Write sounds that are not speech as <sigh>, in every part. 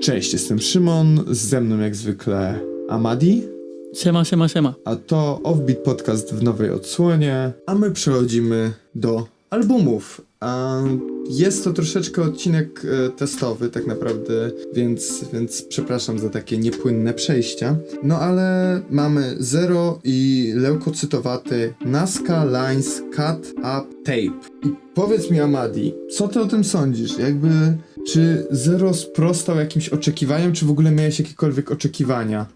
Cześć, jestem Szymon, ze mną jak zwykle Amadi, Siema, siema, siema. a to Offbeat Podcast w nowej odsłonie, a my przechodzimy do albumów. A jest to troszeczkę odcinek e, testowy tak naprawdę, więc, więc przepraszam za takie niepłynne przejścia. No ale mamy Zero i leukocytowaty Nazca Lines Cut Up Tape. I powiedz mi Amadi, co ty o tym sądzisz? Jakby czy Zero sprostał jakimś oczekiwaniom, czy w ogóle miałeś jakiekolwiek oczekiwania?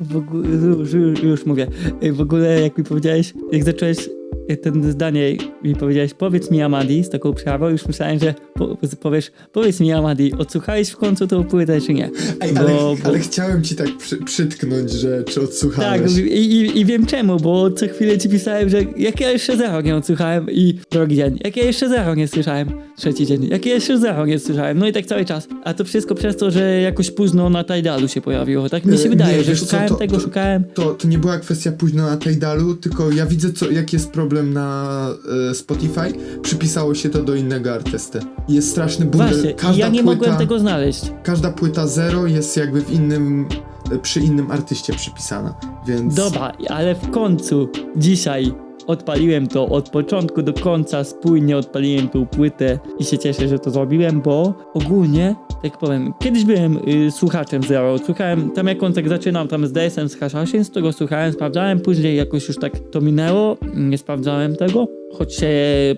W ogóle, już, już, mówię. Y, W ogóle, jak mi powiedziałeś, jak zacząłeś ten zdanie mi powiedziałeś, powiedz mi Amadi z taką przerwą, już myślałem, że po, powiesz, powiedz mi Amadi, odsłuchałeś w końcu tą płytę, czy nie? Ej, Bo- ale, bo- ale chciałem ci tak przy, przytknąć, że czy Tak, odsłuchałeś. i, i, i wiem czemu, bo co chwilę ci pisałem, że jak ja jeszcze zero nie odsłuchałem i drugi dzień, jak ja jeszcze zero nie słyszałem, trzeci dzień, jak ja jeszcze zero nie słyszałem, no i tak cały czas. A to wszystko przez to, że jakoś późno na Tidalu się pojawiło, tak mi E, się wydaje, nie, że wiesz co, szukałem to- tego, to- szukałem. To, to nie była kwestia późno na Tidalu, tylko ja widzę, co, jaki jest problem na e, Spotify. Przypisało się to do innego artysty. Jest straszny burdel. Właśnie, Każda ja nie płyta, mogłem tego znaleźć. Każda płyta zero jest jakby w innym, e, przy innym artyście przypisana, więc... Dobra, ale w końcu dzisiaj odpaliłem to od początku do końca, spójnie odpaliłem tą płytę i się cieszę, że to zrobiłem, bo ogólnie, tak powiem, kiedyś byłem y, słuchaczem Zero, słuchałem, tam jak on tak zaczynał, tam z DS-em, z H8, z tego słuchałem, sprawdzałem, później jakoś już tak to minęło, nie sprawdzałem tego, choć się y,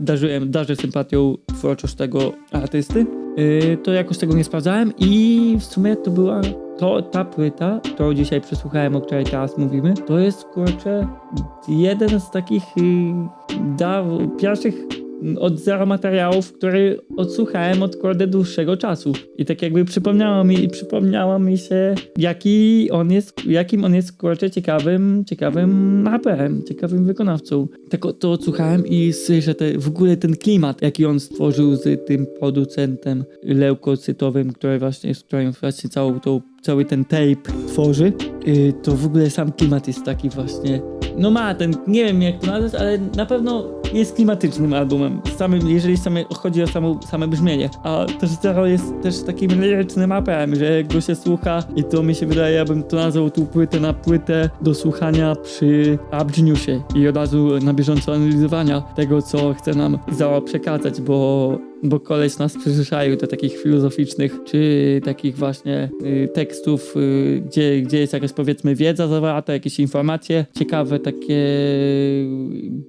darzyłem, darzę sympatią twórczość tego artysty, y, to jakoś tego nie sprawdzałem i w sumie to była to ta płyta, którą dzisiaj przesłuchałem, o której teraz mówimy, to jest kurczę jeden z takich y, da, pierwszych od zero materiałów, który odsłuchałem od kurde dłuższego czasu. I tak jakby przypomniało mi, przypomniało mi się, jaki on jest, jakim on jest kurczę ciekawym, ciekawym raperem, ciekawym wykonawcą. Tak o- to odsłuchałem i słyszę te, w ogóle ten klimat, jaki on stworzył z tym producentem leukocytowym, który właśnie, z którym właśnie całą tą, cały ten tape tworzy, yy, to w ogóle sam klimat jest taki właśnie no ma ten, nie wiem jak to nazwać, ale na pewno jest klimatycznym albumem. Samym, jeżeli same, chodzi o samo, same brzmienie. A też Zero jest też takim lirycznym raperem, że go się słucha i to mi się wydaje, ja bym to nazwał tą płytę na płytę do słuchania przy Rap Geniusie i od razu na bieżąco analizowania tego, co chce nam Zero przekazać, bo bo koleś nas przyzwyczaił do takich filozoficznych, czy takich właśnie y, tekstów, y, gdzie, gdzie jest jakaś powiedzmy wiedza zawarta, jakieś informacje ciekawe, takie y,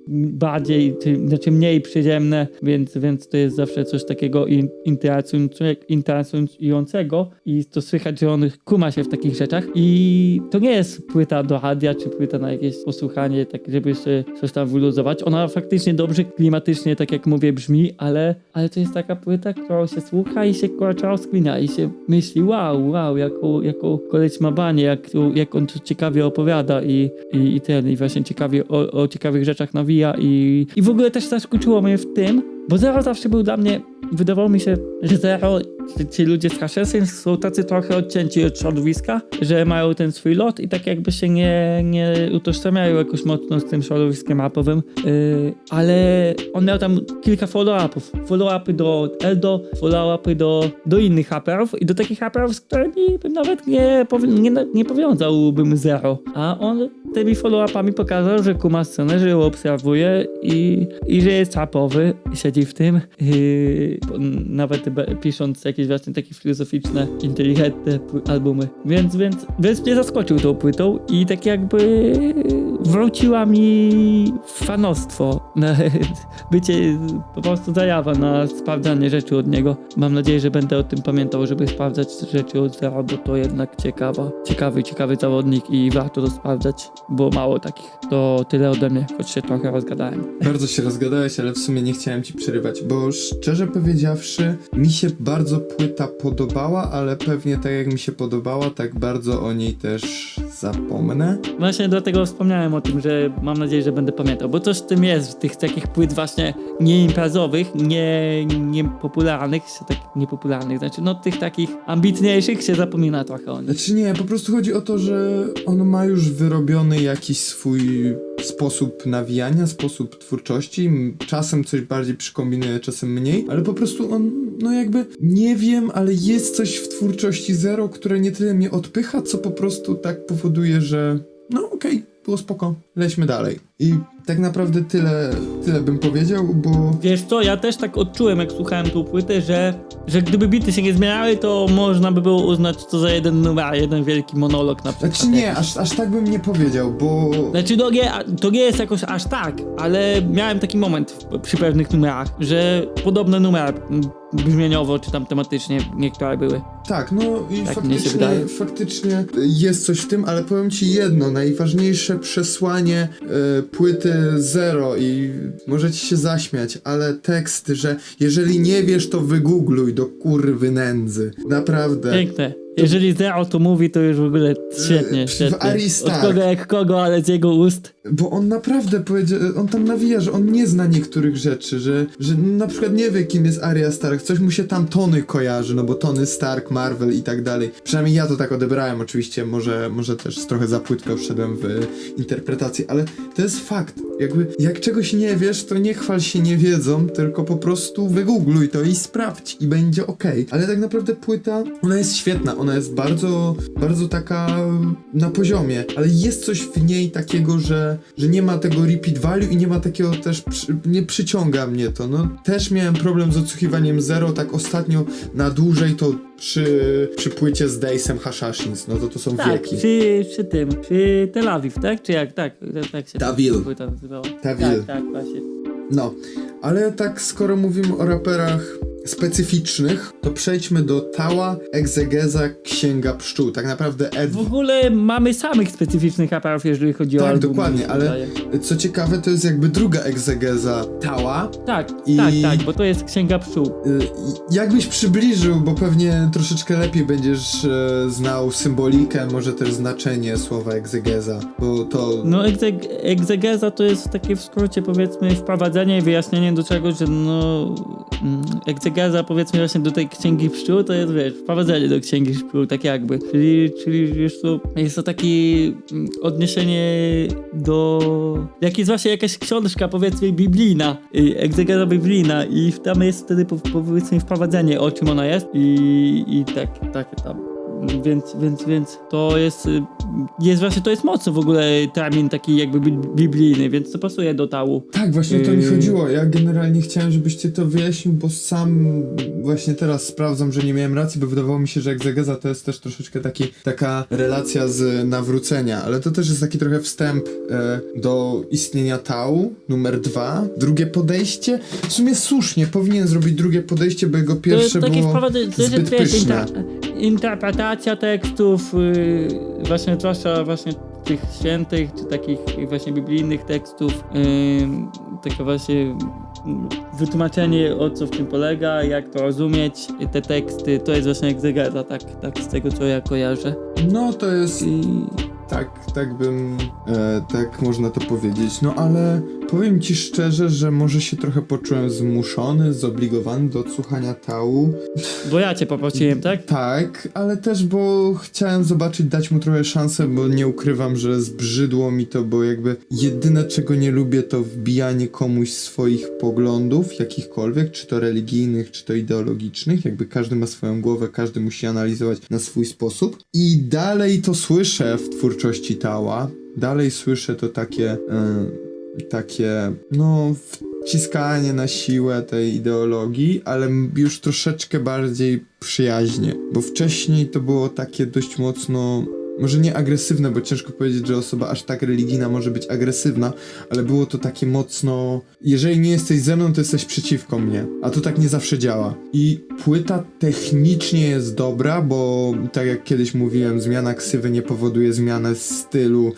bardziej, czy, znaczy mniej przyziemne, więc, więc to jest zawsze coś takiego in, interesujące- interesującego i to słychać, że on kuma się w takich rzeczach i to nie jest płyta do radia, czy płyta na jakieś posłuchanie, tak żeby się coś tam wyluzować. Ona faktycznie dobrze klimatycznie, tak jak mówię, brzmi, ale, ale to jest taka płyta, którą się słucha i się kurczę rozkwina i się myśli, wow, wow, jaką, jaką koleś ma banie, jak, jak on ciekawie opowiada i, i, i ten, i właśnie ciekawie o, o ciekawych rzeczach nawija i, i w ogóle też zaskoczyło mnie w tym, bo Zero zawsze był dla mnie, wydawało mi się, że Zero, ci- ludzie z H6 są tacy trochę odcięci od środowiska, że mają ten swój lot i tak jakby się nie, nie utożsamiają jakoś mocno z tym środowiskiem rapowym, yy, ale on miał tam kilka follow-upów, follow-upy do Eldo, follow-upy do, do innych raperów i do takich raperów, z którymi bym nawet nie, powi- nie, nie powiązałbym Zero, a on tymi follow-upami pokazał, że kuma scenę, że ją obserwuje i, i że jest rapowy, siedzi w tym, yy, po- nawet pisząc jakieś właśnie takie filozoficzne, inteligentne albumy. Więc, więc, więc mnie zaskoczył tą płytą i tak jakby wróciła mi fanostwo, <laughs> bycie po prostu zajawa na sprawdzanie rzeczy od niego. Mam nadzieję, że będę o tym pamiętał, żeby sprawdzać rzeczy od zera, bo to jednak ciekawa, ciekawy, ciekawy zawodnik i warto to sprawdzać, bo mało takich. To tyle ode mnie, choć się trochę rozgadałem. Bardzo się rozgadałeś, ale w sumie nie chciałem ci przerywać, bo szczerze powiedziawszy, mi się bardzo płyta podobała, ale pewnie tak jak mi się podobała, tak bardzo o niej też zapomnę. Właśnie dlatego wspomniałem o tym, że mam nadzieję, że będę pamiętał, bo coś w tym jest, w tych takich płyt właśnie nieimprezowych, nie, niepopularnych, się tak niepopularnych, znaczy no tych takich ambitniejszych się zapomina trochę o nich. Znaczy nie, po prostu chodzi o to, że on ma już wyrobiony jakiś swój sposób nawijania, sposób twórczości. Czasem coś bardziej przykombinuje, czasem mniej, ale po prostu on no jakby nie wiem, ale jest coś w twórczości Zero, które nie tyle mnie odpycha, co po prostu tak powoduje, że no okej, było spoko, lećmy dalej. I tak naprawdę tyle, tyle bym powiedział, bo Wiesz co, ja też tak odczułem, jak słuchałem tą płytę, że, że gdyby bity się nie zmieniały, to można by było uznać to za jeden numer, jeden wielki monolog na przykład. Znaczy nie, aż, aż tak bym nie powiedział, bo... Znaczy to nie, to nie jest jakoś aż tak, ale miałem taki moment przy pewnych numerach, że podobne numery brzmieniowo czy tam tematycznie niektóre były. Tak, no i Tak faktycznie, faktycznie jest coś w tym, ale powiem ci jedno, najważniejsze przesłanie e, płyty Zero i możecie się zaśmiać, ale teksty, że jeżeli nie wiesz, to wygoogluj do kurwy nędzy. Naprawdę. Piękne. Jeżeli Zero to mówi, to już w ogóle świetnie, świetnie. Od kogo jak kogo, ale z jego ust. Bo on naprawdę powiedział, on tam nawija, że on nie zna niektórych rzeczy, że, że na przykład nie wie, kim jest Arya Stark, coś mu się tam Tony kojarzy, no bo Tony Stark, Marvel i tak dalej. Przynajmniej ja to tak odebrałem, oczywiście, może, może też trochę za płytko wszedłem w interpretację, ale to jest fakt. Jakby, jak czegoś nie wiesz, to nie chwal się niewiedzą, tylko po prostu wygoogluj to i sprawdź i będzie okej. Ale tak naprawdę płyta, ona jest świetna, ona jest bardzo, bardzo taka na poziomie, ale jest coś w niej takiego, że, że nie ma tego repeat value i nie ma takiego też, przy, nie przyciąga mnie to, no. Też miałem problem z odsłuchiwaniem Zero, tak ostatnio na dłużej to przy, przy płycie z Daysem Hashashins, no to to są Tak, wieki. przy, przy tym, przy Tel Awiw, tak? Czy jak? Tak, tak się Tawil. ta płyta nazywała. Tawil. Tak, tak, właśnie. No, ale tak skoro mówimy o raperach specyficznych, to przejdźmy do Tała, Egzegeza, Księga Pszczół. Tak naprawdę Ed... W ogóle mamy samych specyficznych raperów, jeżeli chodzi o Tak, dokładnie, ale wydaje. co ciekawe, to jest jakby druga egzegeza Tała. Tak, I- tak, tak, bo to jest Księga Pszczół. Y, Jakbyś przybliżył, bo pewnie troszeczkę lepiej będziesz e, znał symbolikę, może też znaczenie słowa egzegeza, bo to... No egzeg egzegeza to jest takie w skrócie powiedzmy wprowadzenie i wyjaśnienie do czegoś, że no mm, egzegeza powiedzmy właśnie do tej księgi pszczół to jest wiesz, wprowadzenie do księgi pszczół, tak jakby. Czyli, czyli jest to, jest to takie mm, odniesienie do... Jak jest właśnie jakaś książka powiedzmy biblijna, y, egzegeza biblijna i tam jest wtedy po- powiedzmy wprowadzenie o czym ona jest i, i tak, tak tam. Więc, więc, więc to jest, y, jest właśnie, to jest mocno w ogóle termin taki jakby bi- biblijny, więc to pasuje do tału. Tak, właśnie o to mi Yy. chodziło. Ja generalnie chciałem, żebyś ty to wyjaśnił, bo sam właśnie teraz sprawdzam, że nie miałem racji, bo wydawało mi się, że egzegeza to jest też troszeczkę taki, taka relacja z nawrócenia, ale to też jest taki trochę wstęp e, do istnienia Tau, numer dwa. Drugie podejście, w sumie słusznie, powinien zrobić drugie podejście, bo jego To pierwsze jest takie było wprowadzenie, to zbyt pyszne. Inter, interpretacja tekstów, yy, właśnie zwłaszcza właśnie tych świętych, czy takich właśnie biblijnych tekstów, yy, takie właśnie wytłumaczenie o co w czym polega, jak to rozumieć, te teksty, to jest właśnie egzegeza, tak, tak z tego co ja kojarzę. No to jest I Tak, tak bym, e, tak można to powiedzieć. No ale powiem ci szczerze, że może się trochę poczułem zmuszony, zobligowany do odsłuchania tału. bo ja cię poprosiłem, tak? Tak, ale też, bo chciałem zobaczyć, dać mu trochę szansę, bo nie ukrywam, że zbrzydło mi to, bo jakby jedyne czego nie lubię to wbijanie komuś swoich poglądów, jakichkolwiek, czy to religijnych, czy to ideologicznych, jakby każdy ma swoją głowę, każdy musi analizować na swój sposób. I dalej to słyszę w twórczości Tała, dalej słyszę to takie, e, takie, no, wciskanie na siłę tej ideologii, ale już troszeczkę bardziej przyjaźnie, bo wcześniej to było takie dość mocno może nie agresywne, bo ciężko powiedzieć, że osoba aż tak religijna może być agresywna, ale było to takie mocno, jeżeli nie jesteś ze mną, to jesteś przeciwko mnie, a to tak nie zawsze działa. I płyta technicznie jest dobra, bo tak jak kiedyś mówiłem, zmiana ksywy nie powoduje zmiany stylu,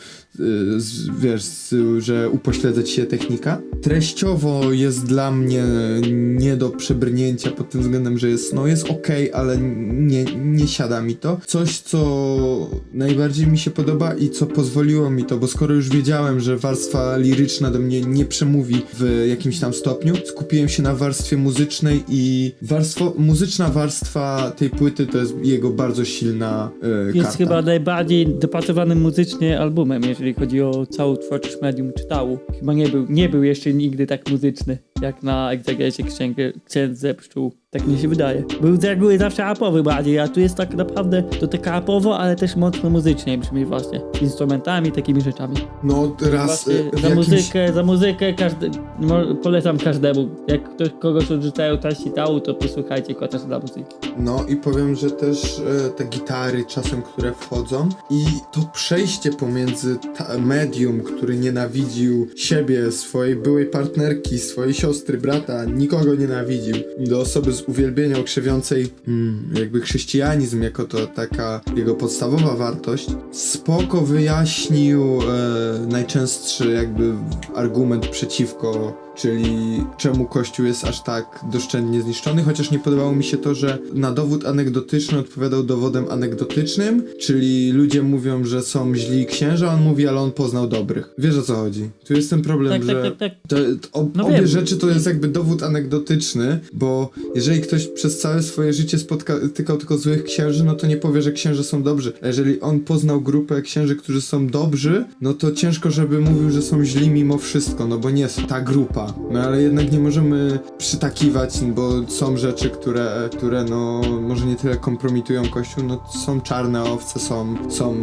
z, wiesz, z, że upośledza ci się technika. Treściowo jest dla mnie nie do przebrnięcia pod tym względem, że jest, no jest okej, ale nie, nie siada mi to. Coś, co najbardziej mi się podoba i co pozwoliło mi to, bo skoro już wiedziałem, że warstwa liryczna do mnie nie przemówi w jakimś tam stopniu, skupiłem się na warstwie muzycznej i warstwo, muzyczna warstwa tej płyty to jest jego bardzo silna e, Jest karta. chyba najbardziej dopracowanym muzycznie albumem, jeżeli chodzi o całą twórczość medium czytału. Chyba nie był, nie był jeszcze nigdy tak muzyczny. jak na egzegezie księgę, księdze pszczół. Tak mi się wydaje. Był z reguły zawsze apowy bardziej, a tu jest tak naprawdę to tak apowo, ale też mocno muzycznie brzmi właśnie. Z instrumentami, takimi rzeczami. No raz e, za jakimś... muzykę, za muzykę każdy, mo, polecam każdemu. Jak ktoś, kogoś odrzucają treści tału, to posłuchajcie chociaż dla muzyki. No i powiem, że też e, te gitary czasem, które wchodzą i to przejście pomiędzy ta medium, który nienawidził siebie, swojej byłej partnerki, swojej siostry, brata, nikogo nienawidził, do osoby z uwielbienia okrzewiącej mm, jakby chrześcijanizm jako to taka jego podstawowa wartość, spoko wyjaśnił e, najczęstszy jakby argument przeciwko czyli czemu Kościół jest aż tak doszczętnie zniszczony, chociaż nie podobało mi się to, że na dowód anegdotyczny odpowiadał dowodem anegdotycznym, czyli ludzie mówią, że są źli księża, on mówi, ale on poznał dobrych. Wiesz o co chodzi? Tu jest ten problem, Tak, tak, że tak, tak. to, to, ob, No obie wiem. rzeczy to jest jakby dowód anegdotyczny, bo jeżeli ktoś przez całe swoje życie spotykał tylko złych księży, no to nie powie, że księże są dobrzy. A jeżeli on poznał grupę księży, którzy są dobrzy, no to ciężko, żeby mówił, że są źli mimo wszystko, no bo nie jest ta grupa. No ale jednak nie możemy przytakiwać, bo są rzeczy, które, które no może nie tyle kompromitują Kościół, no są czarne owce, są, są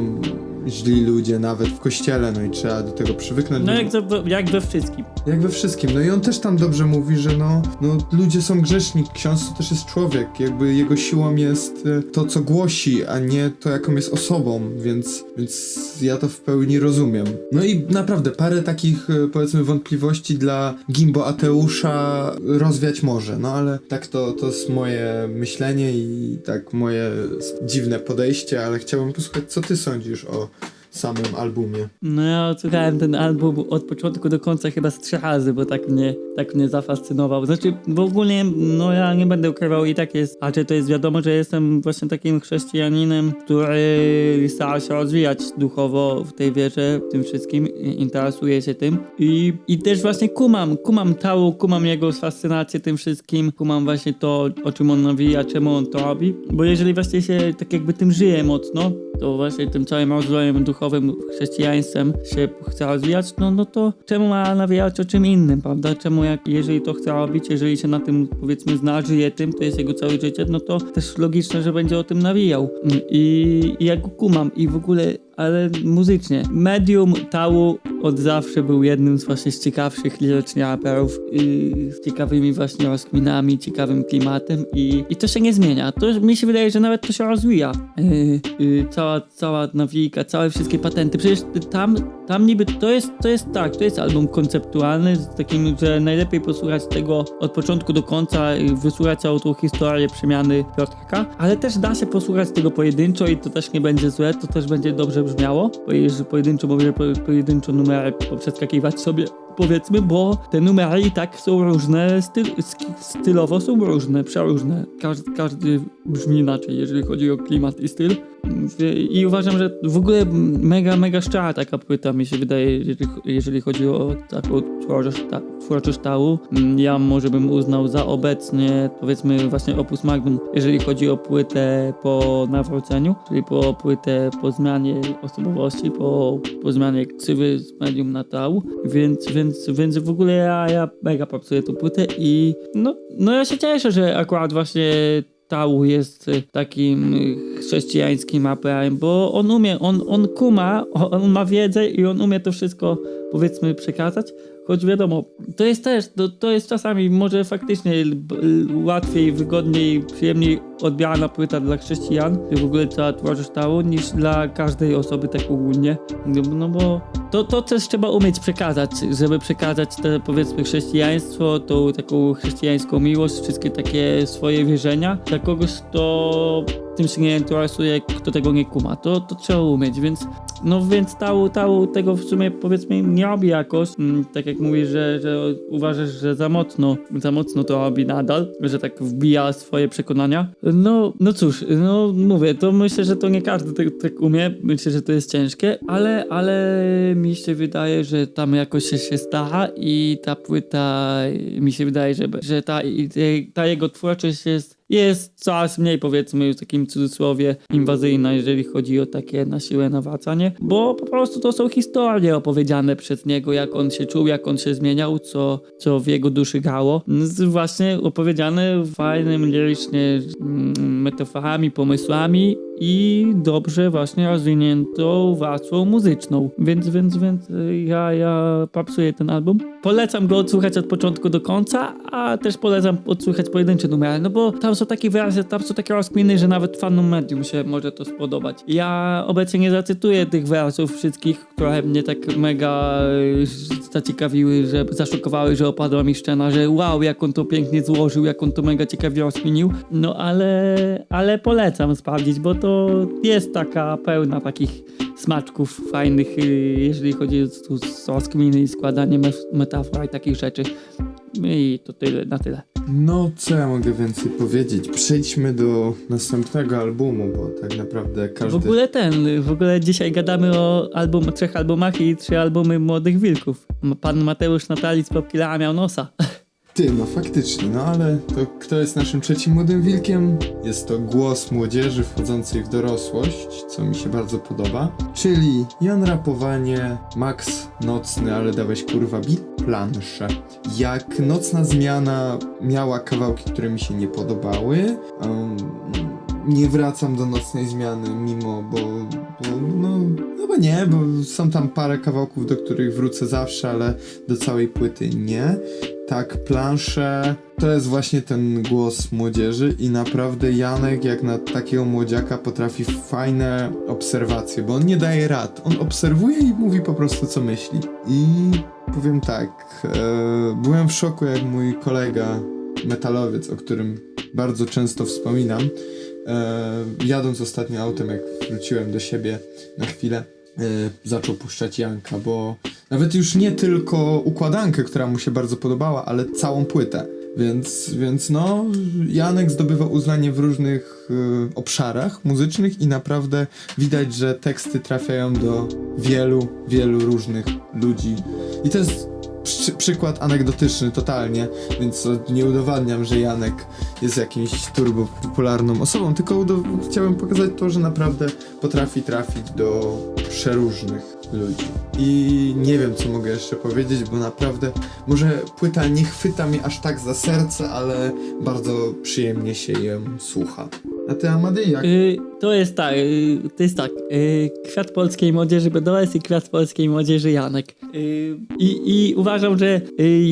źli ludzie nawet w kościele, no i trzeba do tego przywyknąć. No jak, za- jak we wszystkim. jak we wszystkim. No i on też tam dobrze mówi, że no, no ludzie są grzeszni. Ksiądz to też jest człowiek. Jakby jego siłą jest e, to, co głosi, a nie to, jaką jest osobą, więc, więc ja to w pełni rozumiem. No i naprawdę parę takich, e, powiedzmy, wątpliwości dla Gimbo Ateusza rozwiać może, no ale tak to, to jest moje myślenie i tak moje dziwne podejście, ale chciałbym posłuchać, co ty sądzisz o samym albumie. No ja odsłuchałem ten album od początku do końca chyba z trzy razy, bo tak mnie, tak mnie zafascynował. Znaczy, w ogóle, no ja nie będę ukrywał i tak jest, a to jest wiadomo, że jestem właśnie takim chrześcijaninem, który stara się rozwijać duchowo w tej wierze, w tym wszystkim, interesuje się tym i, i też właśnie kumam, kumam Tału, kumam jego fascynację tym wszystkim, kumam właśnie to, o czym on nawija, czemu on to robi, bo jeżeli właśnie się tak jakby tym żyje mocno, to właśnie tym całym rozwojem duchowym, chrześcijaństwem się chce rozwijać, no, no to czemu ma nawijać o czym innym, prawda? Czemu jak, jeżeli to chce robić, jeżeli się na tym powiedzmy zna, żyje tym, to jest jego całe życie, no to też logiczne, że będzie o tym nawijał. Mm, I, i kumam i w ogóle ale muzycznie. Medium Tału od zawsze był jednym z właśnie z ciekawszych lirycznie raperów, yy, z ciekawymi właśnie rozkminami, ciekawym klimatem i, i to się nie zmienia. To mi się wydaje, że nawet to się rozwija. Yy, yy, cała, cała nawijka, całe wszystkie patenty. Przecież tam, tam niby to jest, to jest tak, to jest album konceptualny z takim, że najlepiej posłuchać tego od początku do końca, wysłuchać całą tą historię przemiany Piotrka, ale też da się posłuchać tego pojedynczo i to też nie będzie złe, to też będzie dobrze brzmiało, pojedynczo pojedynczo numery poprzeskakiwać sobie powiedzmy, bo te numery i tak są różne, styl, stylowo są różne, przeróżne. Każdy, każdy brzmi inaczej, jeżeli chodzi o klimat i styl. I uważam, że w ogóle mega, mega szczera taka płyta mi się wydaje, jeżeli, chodzi o taką twórczość, ta, twórczość tału. Ja może bym uznał za obecnie, powiedzmy właśnie Opus Magnum, jeżeli chodzi o płytę po nawróceniu, czyli po płytę po zmianie osobowości, po, po zmianie ksywy z medium na tał, więc, więc, więc w ogóle ja, ja mega popsuję tą płytę i no, no ja się cieszę, że akurat właśnie Tał jest y, takim y, chrześcijańskim raperem, bo on umie, on, on kuma, on ma wiedzę i on umie to wszystko powiedzmy przekazać, choć wiadomo, to jest też, to, to jest czasami może faktycznie łatwiej, wygodniej, przyjemniej odbierana płyta dla chrześcijan, w ogóle cała twórczość Tału, niż dla każdej osoby tak ogólnie, no, bo- to, to też trzeba umieć przekazać, żeby przekazać te powiedzmy chrześcijaństwo, tą taką chrześcijańską miłość, wszystkie takie swoje wierzenia dla kogoś, kto tym się nie interesuje, kto tego nie kuma. To, to trzeba umieć, więc no więc tału, tału tego w sumie powiedzmy nie robi jakoś. Mm, tak jak mówisz, że, że uważasz, że za mocno, za mocno to robi nadal, że tak wbija swoje przekonania. No, no cóż, no mówię, to myślę, że to nie każdy tak, tak umie. Myślę, że to jest ciężkie, ale, ale mi się wydaje, że tam jakoś się, się stara i ta płyta mi się wydaje, że, że ta, ta jego twórczość jest jest coraz mniej powiedzmy w takim cudzysłowie inwazyjna, jeżeli chodzi o takie na siłę nawracanie, bo po prostu to są historie opowiedziane przez niego, jak on się czuł, jak on się zmieniał, co, co w jego duszy grało. Właśnie opowiedziane fajnym, lirycznie mm, metaforami, pomysłami i dobrze właśnie rozwiniętą warstwą muzyczną. Więc, więc, więc y, ja, ja papsuję ten album. Polecam go odsłuchać od początku do końca, a też polecam odsłuchać pojedyncze numery, no bo tam są takie wyrazy, tam są takie rozkminy, że nawet fanom medium się może to spodobać. Ja obecnie nie zacytuję tych wersów wszystkich, które mnie tak mega y, zaciekawiły, że zaszokowały, że opadła mi szczena, że wow, jak on to pięknie złożył, jak on to mega ciekawie rozkminił. No ale, ale polecam sprawdzić, bo to jest taka pełna takich smaczków fajnych, y, jeżeli chodzi o rozkminy i składanie me- metafor i takich rzeczy. I to tyle, na tyle. No, co ja mogę więcej powiedzieć? Przejdźmy do następnego albumu, bo tak naprawdę każdy... W ogóle ten, w ogóle dzisiaj gadamy o album, trzech albumach i trzy albumy Młodych Wilków. Pan Mateusz Natali z Popkillera miał nosa. Ty, no faktycznie, no ale to kto jest naszym trzecim młodym wilkiem? Jest to głos młodzieży wchodzącej w dorosłość, co mi się bardzo podoba. Czyli Jan Rapowanie, Max Nocny, ale dałeś kurwa bit planszę. Jak Nocna Zmiana miała kawałki, które mi się nie podobały, em, nie wracam do Nocnej Zmiany mimo, bo, bo no chyba nie, bo są tam parę kawałków, do których wrócę zawsze, ale do całej płyty nie. Tak, plansze to jest właśnie ten głos młodzieży i naprawdę Janek jak na takiego młodziaka potrafi fajne obserwacje, bo on nie daje rad. On obserwuje i mówi po prostu co myśli. I powiem tak, e, byłem w szoku jak mój kolega metalowiec, o którym bardzo często wspominam, e, jadąc ostatnio autem, jak wróciłem do siebie na chwilę, e, zaczął puszczać Janka, bo nawet już nie tylko układankę, która mu się bardzo podobała, ale całą płytę. Więc, więc no, Janek zdobywa uznanie w różnych e, obszarach muzycznych i naprawdę widać, że teksty trafiają do wielu, wielu różnych ludzi. I to jest przy, przykład anegdotyczny totalnie, więc nie udowadniam, że Janek jest jakimś turbo popularną osobą, tylko chciałem pokazać to, że naprawdę potrafi trafić do przeróżnych ludzi. I nie wiem, co mogę jeszcze powiedzieć, bo naprawdę może płyta nie chwyta mnie aż tak za serce, ale bardzo przyjemnie się ją słucha. A ty, Amady, jak? Y, to jest tak, y, to jest tak. Y, kwiat polskiej młodzieży BDS i kwiat polskiej młodzieży Janek. I, I uważam, że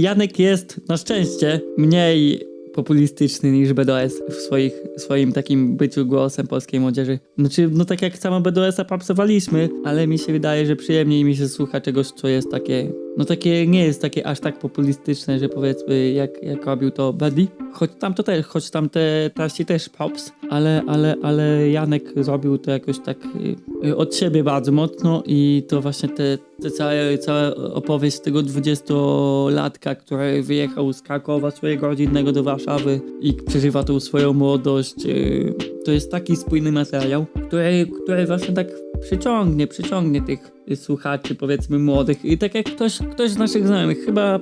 Janek jest na szczęście mniej populistyczny niż BDS w swoich, swoim takim byciu głosem polskiej młodzieży. Znaczy, no tak jak samo BDS-a papsowaliśmy, ale mi się wydaje, że przyjemniej mi się słucha czegoś, co jest takie, no takie, nie jest takie aż tak populistyczne, że powiedzmy jak, jak robił to Buddy. Choć tam to też, choć tam te treści też pops, ale, ale, ale Janek zrobił to jakoś tak y, y, od siebie bardzo mocno i to właśnie te, te całe, cała opowieść tego 20-latka, który wyjechał z Krakowa swojego rodzinnego do Warszawy i przeżywa tą swoją młodość. y, To jest taki spójny materiał, który, który właśnie tak przyciągnie, przyciągnie tych słuchaczy, powiedzmy młodych. I tak jak ktoś, ktoś z naszych znajomych, chyba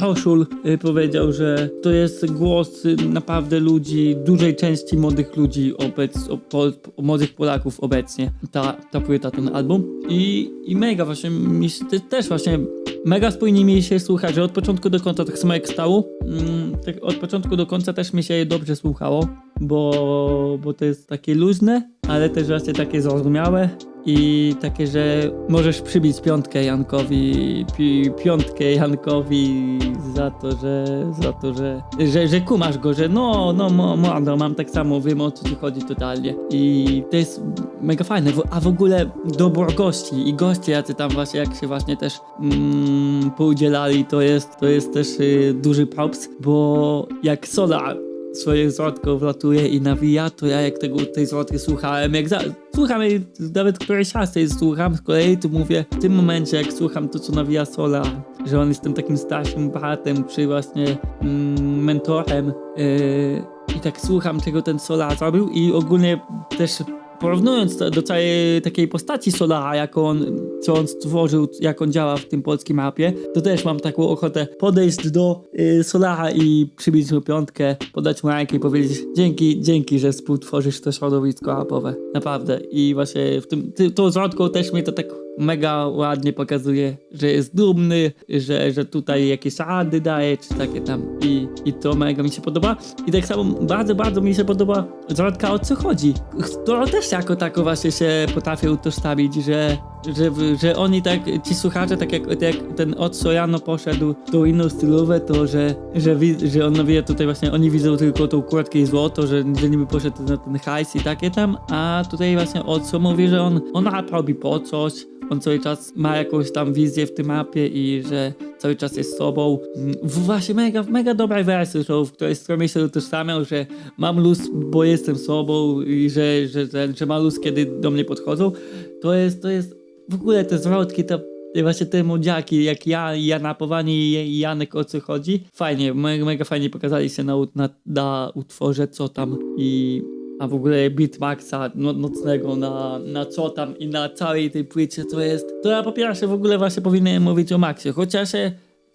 Roszul y, powiedział, że to jest głos y, naprawdę ludzi, dużej części młodych ludzi, obec, o, po, młodych Polaków obecnie, ta, ta płyta, ten album. I, i mega właśnie, mi się, te- też właśnie mega spójnie mi się słucha, że od początku do końca, tak samo jak stało, mm, tak od początku do końca też mi się dobrze słuchało, bo, bo to jest takie luźne, ale też właśnie takie zrozumiałe i takie, że możesz przybić piątkę Jankowi, pi, piątkę Jankowi za to, że za to, że, że, że kumasz go, że no, no, mordo, mam tak samo, wiem o co ci chodzi totalnie. I to jest mega fajne, a w ogóle dobór gości i goście, jacy tam właśnie, jak się właśnie też mm, poudzielali, to jest, to jest też y, duży props, bo jak Solar swoje zwrotko wlatuje i nawija, to ja jak tego, tej zwrotki słuchałem, jak za, słucham jej, nawet któreś raz tej słucham z kolei, to mówię, w tym momencie jak słucham to, co nawija Sola, że on jest tym takim starszym bratem, czy właśnie mm, mentorem yy, i tak słucham, czego ten Sola zrobił i ogólnie też porównując to do całej takiej postaci Solara, jak on, co on stworzył, jak on działa w tym polskim mapie, to też mam taką ochotę podejść do y, Solara i przybić mu piątkę, podać mu rękę i powiedzieć dzięki, dzięki, że współtworzysz to środowisko rapowe. Naprawdę. I właśnie w tym, ty, tą zwrotką też mnie to tak mega ładnie pokazuje, że jest dumny, że, że tutaj jakieś rady daje, czy takie tam i, i to mega mi się podoba. I tak samo bardzo, bardzo mi się podoba zwrotka o co chodzi. To też jako tako właśnie się potrafię utożsamić, że, że, że oni tak, ci słuchacze, tak jak, tak jak ten od Sojano poszedł tą inną stylówę, to że, że, że on wie tutaj właśnie, oni widzą tylko tą kurtkę i złoto, że, że niby poszedł na ten hajs i takie tam, a tutaj właśnie Otso mówi, że on, on rap robi po coś, on cały czas ma jakąś tam wizję w tym mapie i że cały czas jest sobą. Mm, Właśnie mega, mega dobre wersy są, w której stronie się utożsamiał, że mam luz, bo jestem sobą i że, że, że, że ma luz, kiedy do mnie podchodzą. To jest, to jest w ogóle te zwrotki, to właśnie te młodziaki, jak ja, i ja napowani i Janek o co chodzi. Fajnie, mega, fajnie pokazali się na, na, na utworze co tam i a w ogóle beatmaxa no, nocnego na, na co tam i na całej tej płycie co jest, to ja po pierwsze w ogóle właśnie powinienem mówić o Maxie, chociaż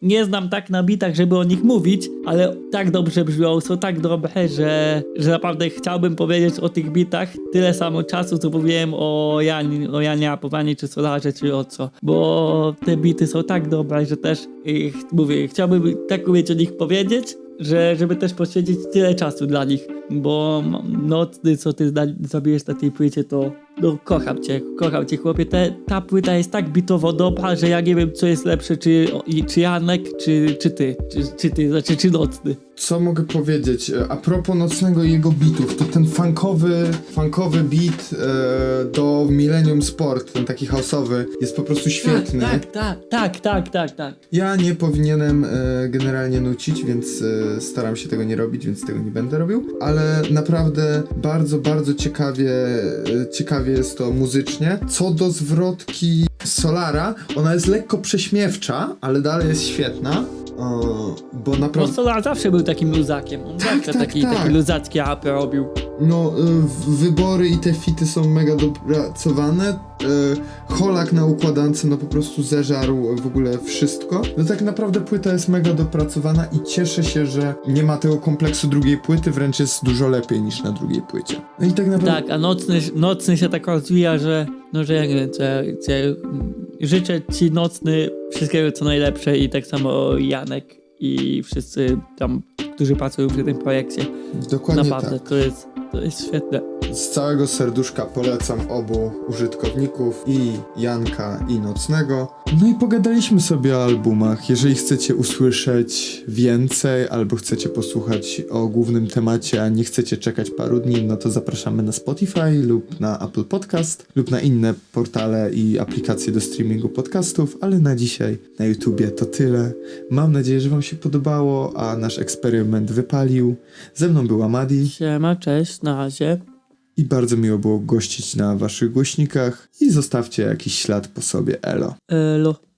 nie znam tak na bitach, żeby o nich mówić, ale tak dobrze brzmią, są tak dobre, że, że naprawdę chciałbym powiedzieć o tych bitach tyle samo czasu, co mówiłem o Janie, o Janie Apowani, czy Solarze, czy o co, bo te bity są tak dobre, że też ich, mówię, chciałbym tak umieć o nich powiedzieć, że, żeby też poświęcić tyle czasu dla nich, bo nocny, co ty zrobiłeś na tej płycie, to no kocham cię, kocham cię chłopie, Te, ta płyta jest tak bitowo dobra, że ja nie wiem co jest lepsze, czy, czy Janek, czy, czy ty, czy, czy ty, znaczy czy nocny. Co mogę powiedzieć? E, A propos nocnego i jego bitów, to ten funkowy, funkowy beat e, do Millennium Sport, ten taki houseowy, jest po prostu świetny. Tak, tak, tak, tak, tak, tak. Ja nie powinienem e, generalnie nucić, więc e, staram się tego nie robić, więc tego nie będę robił, ale naprawdę bardzo, bardzo ciekawie, e, ciekawie jest to muzycznie. Co do zwrotki Solara, ona jest lekko prześmiewcza, ale dalej jest świetna, o, bo No naprawdę... Solar zawsze był takim luzakiem, on zawsze tak, taki, tak. taki luzacki rapy robił. No, w- wybory i te fity są mega dopracowane. Y, Holak na układance, no po prostu zeżarł w ogóle wszystko. No tak naprawdę płyta jest mega dopracowana i cieszę się, że nie ma tego kompleksu drugiej płyty, wręcz jest dużo lepiej niż na drugiej płycie. No i tak naprawdę... Tak, a nocny, nocny się tak rozwija, że no, że ja nie wiem, życzę ci nocny wszystkiego co najlepsze i tak samo Janek i wszyscy tam, którzy pracują przy tym projekcie. Dokładnie Naprawdę, tak. to jest, to jest świetne. Z całego serduszka polecam obu użytkowników i Janka i Nocnego. No i pogadaliśmy sobie o albumach. Jeżeli chcecie usłyszeć więcej albo chcecie posłuchać o głównym temacie, a nie chcecie czekać paru dni, no to zapraszamy na Spotify lub na Apple Podcast lub na inne portale i aplikacje do streamingu podcastów, ale na dzisiaj na YouTubie to tyle. Mam nadzieję, że wam się podobało, a nasz eksperyment wypalił. Ze mną była Madi. Siema, cześć, na razie. I bardzo miło było gościć na waszych głośnikach i zostawcie jakiś ślad po sobie, elo. Elo.